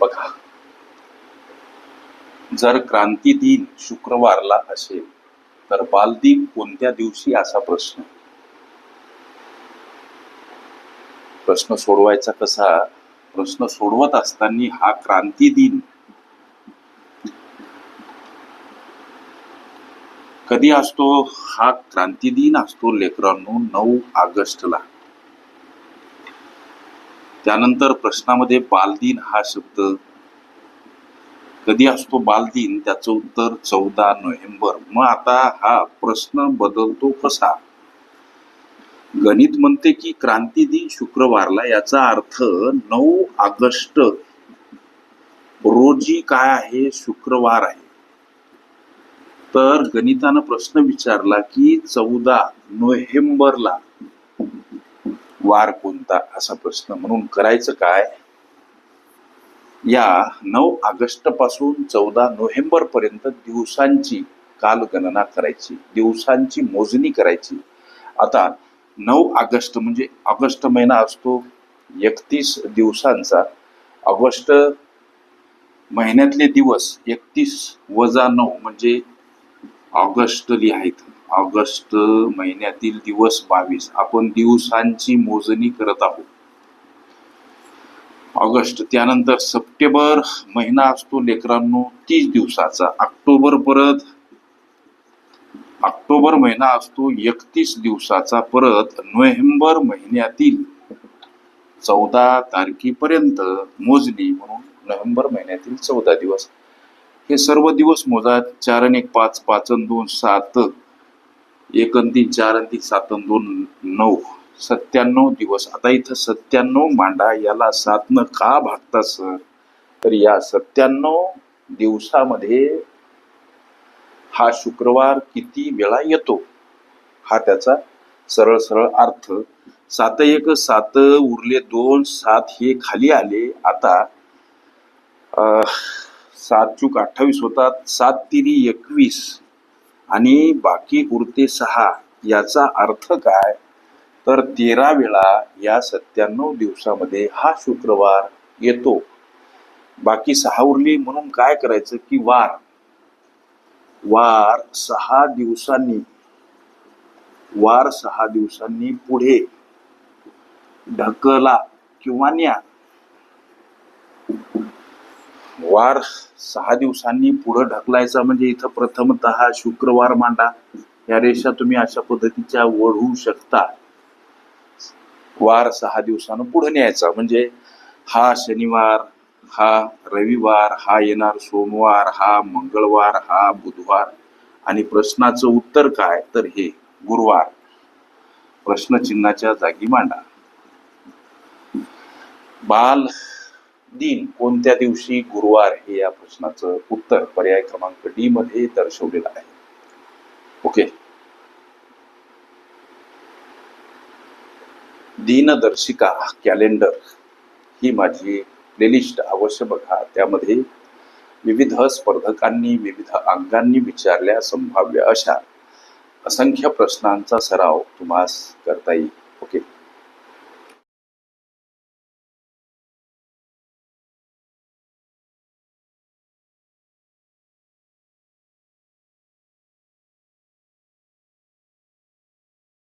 बघा. जर क्रांती दिन शुक्रवारला असेल तर बालदिन कोणत्या दिवशी असा प्रश्न? प्रश्न सोडवायचा कसा? प्रश्न सोडवत असताना हा क्रांती दिन. कधी असतो? हा क्रांती दिन असतो लेकरांनो नऊ ऑगस्टला. त्यानंतर प्रश्नामध्ये बालदिन हा शब्द कधी असतो बालदिन? त्याचं उत्तर चौदा नोव्हेंबर. मग आता हा प्रश्न बदलतो कसा? गणित म्हणते की क्रांती दिन शुक्रवारला याचा अर्थ नऊ ऑगस्ट रोजी काय आहे? शुक्रवार आहे. तर गणितानं प्रश्न विचारला की चौदा नोव्हेंबरला वार कोणता असा प्रश्न. म्हणून करायचं काय? या नऊ ऑगस्टपासून चौदा नोव्हेंबर पर्यंत दिवसांची कालगणना करायची. दिवसांची मोजणी करायची. आता नऊ ऑगस्ट म्हणजे ऑगस्ट महिना असतो. एकतीस दिवसांचा. ऑगस्ट महिन्यातले दिवस एकतीस वजा नऊ म्हणजे ऑगस्ट लिहायचं ऑगस्ट महिन्यातील दिवस बावीस. आपण दिवसांची मोजणी करत आहोत. ऑगस्ट त्यानंतर सप्टेंबर महिना असतो लेकरांनो तीस दिवसाचा. ऑक्टोबर परत ऑक्टोबर महिना असतो एकतीस दिवसाचा. परत नोव्हेंबर महिन्यातील चौदा तारखेपर्यंत मोजणी म्हणून नोव्हेंबर महिन्यातील चौदा दिवस. हे सर्व दिवस मोजा. चार आणि एक पाच पाच आणि दोन सात एक तीन चार आणि तीन सात दोन नऊ. सत्त्याण्णव दिवस. आता इथं सत्त्याण्णव मांडा. याला सातनं का भागता सर? तर या सत्त्याण्णव दिवसामध्ये हा शुक्रवार किती वेळा येतो? हा त्याचा सरळ सरळ अर्थ. सात एक सात उरले दोन सात हे खाली आले. आता सात चूक अठ्ठावीस होतात. सात तिरी एकवीस. आणि बाकी उरते सहा याचा अर्थ काय? तर तेरा वेळा या सत्त्याण्णव दिवसामध्ये हा शुक्रवार येतो. बाकी सहा उरली म्हणून काय करायचं की वार? वार सहा दिवसांनी. वार सहा दिवसांनी पुढे. ढकला किंवा न्या. वार सहा दिवसांनी पुढे ढकलायचा म्हणजे इथं प्रथमतः शुक्रवार मांडा. या रेषा तुम्ही अशा पद्धतीच्या वढू शकता. वार सहा दिवसानं पुढे न्यायचा. म्हणजे हा शनिवार हा रविवार हा येणार सोमवार हा मंगळवार हा बुधवार आणि प्रश्नाचं उत्तर काय? तर हे गुरुवार. प्रश्नचिन्हाच्या जागी मांडा. बाल दिन कोणत्या दिवशी गुरुवार हे या प्रश्नाचं उत्तर पर्याय क्रमांक डी मध्ये दर्शवलेलं आहे. ओके दिनदर्शिका कॅलेंडर ही माझी प्लेलिस्ट अवश्य बघा. त्यामध्ये विविध स्पर्धकांनी विविध अंगांनी विचारल्या संभाव्य अशा असंख्य प्रश्नांचा सराव तुम्हास करता येईल.